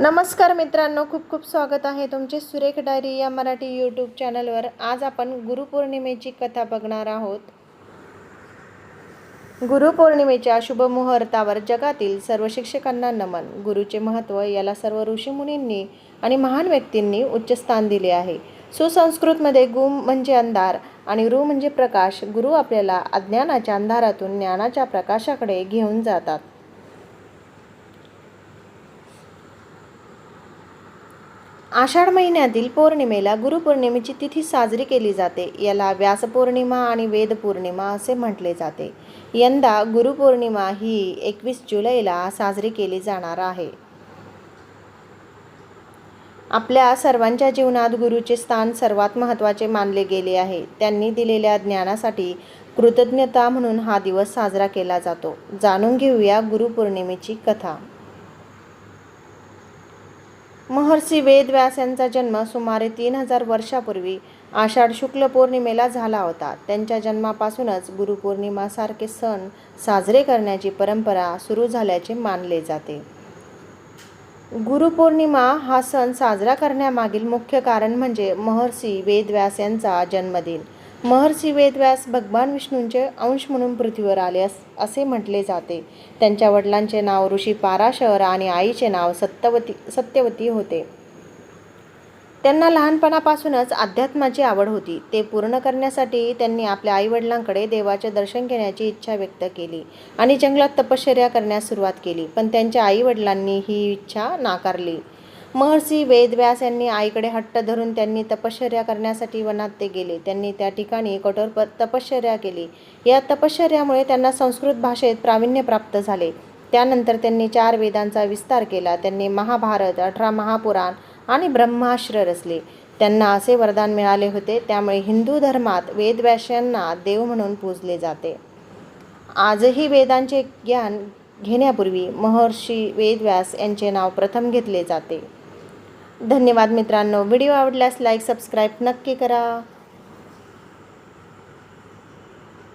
नमस्कार मित्रांनो खूप खूप स्वागत आहे तुमचे सुरेख डायरी या मराठी यूट्यूब चॅनलवर. आज आपण गुरुपौर्णिमेची कथा बघणार आहोत. गुरुपौर्णिमेच्या शुभ मुहूर्तावर जगातील सर्व शिक्षकांना नमन. गुरुचे महत्त्व याला सर्व ऋषीमुनींनी आणि महान व्यक्तींनी उच्च स्थान दिले आहे. सुसंस्कृतमध्ये गु म्हणजे अंधार आणि रू म्हणजे प्रकाश. गुरु आपल्याला अज्ञानाच्या अंधारातून ज्ञानाच्या प्रकाशाकडे घेऊन जातात. आषाढ महिन्यातील पौर्णिमेला गुरुपौर्णिमेची तिथी साजरी केली जाते. याला व्यासपौर्णिमा आणि वेदपौर्णिमा असे म्हटले जाते. यंदा गुरुपौर्णिमा ही एकवीस जुलैला साजरी केली जाणार आहे. आपल्या सर्वांच्या जीवनात गुरुचे स्थान सर्वात महत्त्वाचे मानले गेले आहे. त्यांनी दिलेल्या ज्ञानासाठी कृतज्ञता म्हणून हा दिवस साजरा केला जातो. जाणून घेऊया गुरुपौर्णिमेची कथा. महर्षी वेदव्यास यांचा जन्म सुमारे तीन हजार वर्षापूर्वी आषाढ शुक्ल पौर्णिमेला झाला होता. त्यांच्या जन्मापासूनच गुरुपौर्णिमासारखे सण साजरे करण्याची परंपरा सुरू झाल्याचे मानले जाते. गुरुपौर्णिमा हा सण साजरा करण्यामागील मुख्य कारण म्हणजे महर्षी वेदव्यास यांचा जन्मदिन. महर्षी वेदव्यास भगवान विष्णूंचे अंश म्हणून पृथ्वीवर आले अस असे म्हटले जाते. त्यांच्या वडिलांचे नाव ऋषी पाराशर आणि आईचे नाव सत्यवती सत्यवती होते. त्यांना लहानपणापासूनच अध्यात्माची आवड होती. ते पूर्ण करण्यासाठी त्यांनी आपल्या आईवडिलांकडे देवाचे दर्शन घेण्याची इच्छा व्यक्त केली आणि जंगलात तपश्चर्या करण्यास सुरुवात केली. पण त्यांच्या आईवडिलांनी ही इच्छा नाकारली. महर्षी वेदव्यास यांनी आईकडे हट्ट धरून त्यांनी तपश्चर्या करण्यासाठी वनात ते गेले. त्यांनी त्या ठिकाणी कठोर प तपश्चर्या केली. या तपश्चर्यामुळे त्यांना संस्कृत भाषेत प्रावीण्य प्राप्त झाले. त्यानंतर त्यांनी चार वेदांचा विस्तार केला. त्यांनी महाभारत अठरा महापुराण आणि ब्रह्माश्र रचले. त्यांना असे वरदान मिळाले होते त्यामुळे हिंदू धर्मात वेदव्यासांना देव म्हणून पूजले जाते. आजही वेदांचे ज्ञान घेण्यापूर्वी महर्षी वेदव्यास यांचे नाव प्रथम घेतले जाते. धन्यवाद मित्रांनो. व्हिडिओ आवडल्यास लाईक सबस्क्राईब नक्की करा.